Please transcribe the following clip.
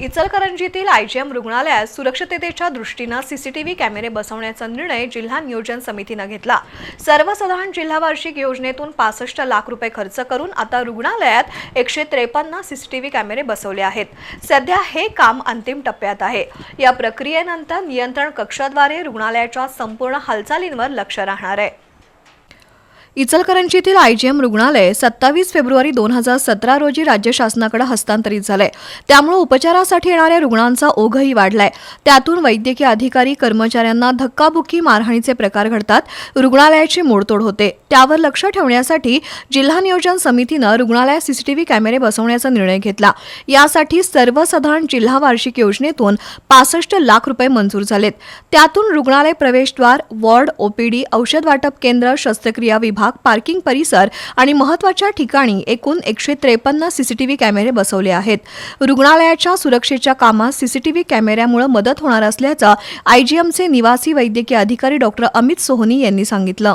इचलकरंजीतील IgM रुग्णालयात सुरक्षिततेच्या दृष्टीनं सीसीटीव्ही कॅमेरे बसवण्याचा निर्णय जिल्हा नियोजन समितीनं घेतला. सर्वसाधारण जिल्हा वार्षिक योजनेतून पासष्ट लाख रुपये खर्च करून आता रुग्णालयात एकशे त्रेपन्न सीसीटीव्ही कॅमेरे बसवले आहेत. सध्या हे काम अंतिम टप्प्यात आहे. या प्रक्रियेनंतर नियंत्रण कक्षाद्वारे रुग्णालयाच्या संपूर्ण हालचालींवर लक्ष राहणार आहे. इचलकरंजीतील आयजीएम रुग्णालय सत्तावीस फेब्रुवारी दोन हजार सतरा रोजी राज्य शासनाकडे हस्तांतरित झालंय. त्यामुळे उपचारासाठी येणाऱ्या रुग्णांचा ओघही वाढलाय. त्यातून वैद्यकीय अधिकारी कर्मचाऱ्यांना धक्काबुक्की मारहाणीचे प्रकार घडतात. रुग्णालयाची मोडतोड होते. त्यावर लक्ष ठेवण्यासाठी जिल्हा नियोजन समितीनं रुग्णालयात सीसीटीव्ही कॅमेरे बसवण्याचा निर्णय घेतला. यासाठी सर्वसाधारण जिल्हा वार्षिक योजनेतून पासष्ट लाख रुपये मंजूर झालेत. त्यातून रुग्णालय प्रवेशद्वार वॉर्ड ओपीडी औषध वाटप केंद्र शस्त्रक्रिया विभाग पार्किंग परिसर आणि महत्त्वाच्या ठिकाणी एकूण एकशे त्रेपन्न सीसीटीव्ही कॅमेरे बसवले आहेत. रुग्णालयाच्या सुरक्षेच्या कामात सीसीटीव्ही कॅमेऱ्यामुळे मदत होणार असल्याचं आयजीएमचे निवासी वैद्यकीय अधिकारी डॉक्टर अमित सोहनी यांनी सांगितलं.